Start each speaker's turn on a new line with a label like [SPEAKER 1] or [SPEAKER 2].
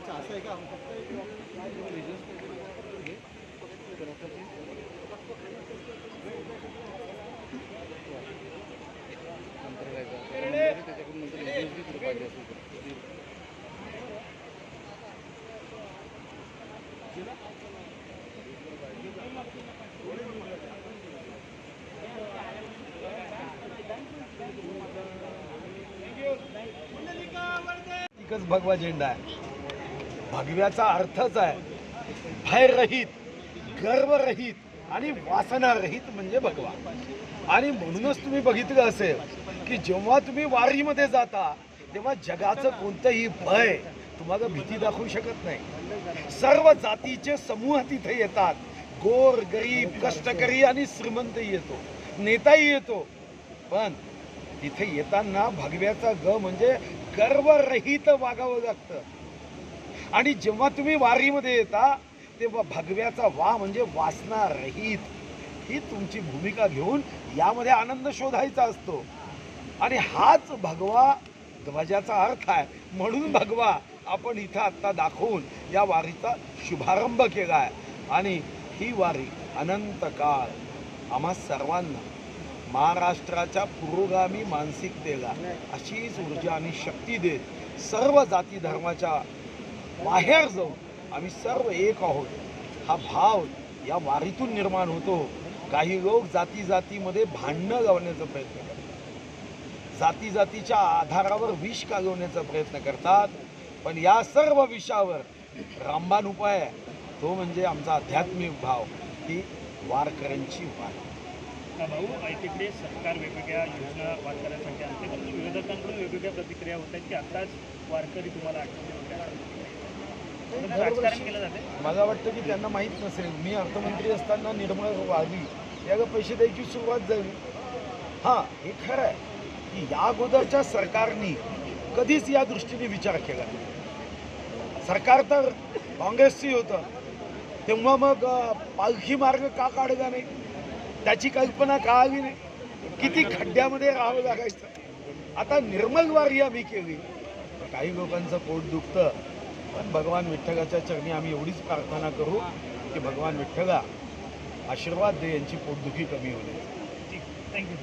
[SPEAKER 1] अच्छा असं आहे का?
[SPEAKER 2] एकच भगवा झेंडा आहे. भगव्याचा अर्थच आहे. भयरहित गर्वरहित आणि वासनारहित म्हणजे भगवा आणि म्हणूनच तुम्ही बघितलं असेल की जेव्हा तुम्ही वारीमध्ये जाता तेव्हा जगाचं कोणतंही भय तुम्हाला भीती दाखवू शकत नाही. सर्व जातीचे समूह तिथे येतात. गोर गरीब कष्टकरी आणि श्रीमंतही येतो. नेताही येतो. पण तिथे येताना भगव्याचा ग म्हणजे गर्वरहित वागावं लागतं. आणि जेव्हा तुम्ही वारीमध्ये येता तेव्हा भगव्याचा वा म्हणजे वासना रहित ही तुमची भूमिका घेऊन यामध्ये आनंद शोधायचा असतो. आणि हाच भगवा ध्वजाचा अर्थ आहे. म्हणून भगवा आपण इथं आत्ता दाखवून या वारीचा शुभारंभ केला आहे. आणि ही वारी अनंत काळ आम्हा सर्वांना महाराष्ट्राच्या पुरोगामी मानसिकतेला अशीच ऊर्जा आणि शक्ती देत सर्व जाती धर्माच्या बाहेर जाऊन आम्ही सर्व एक आहोत. हा भाव या वारीतून निर्माण होतो. काही लोक जाती जातीमध्ये भांडणं लावण्याचा प्रयत्न करतात. जाती जातीच्या आधारावर विष कालवण्याचा प्रयत्न करतात. पण या सर्व विषावर रामबाण उपाय तो म्हणजे आमचा आध्यात्मिक भाव ही वारकऱ्यांची वार.
[SPEAKER 3] भाऊ ऐतिकडे सरकार वेगवेगळ्या योजना वारकऱ्यांसाठी आणते. म्हणजे परंतु विरोधकांकडून वेगवेगळ्या प्रतिक्रिया होत आहेत की आत्ताच वारकरी तुम्हाला आठवते वगैरे अशा प्रतिक्रिया. म्हणून राजकारण केलं जाते
[SPEAKER 2] मला वाटतं की त्यांना माहीत नसेल. मी अर्थमंत्री असताना निर्मळ वाढली याला पैसे द्यायची सुरुवात झाली. हां हे खरं आहे की या अगोदरच्या सरकारने कधीच या दृष्टीने विचार केला नाही. सरकार तर काँग्रेसची होतं. तेव्हा मग पालखी मार्ग का काढला नाही? त्याची कल्पना का आली नाही. किती खड्ड्यामध्ये राहावं लागायचं? आता निर्मल वारी आम्ही केली. काही लोकांचं पोट दुखतं. पण भगवान विठ्ठलाच्या चरणी आम्ही एवढीच प्रार्थना करू की भगवान विठ्ठला आशीर्वाद दे यांची पोटदुखी कमी
[SPEAKER 3] ठीक थँक्यू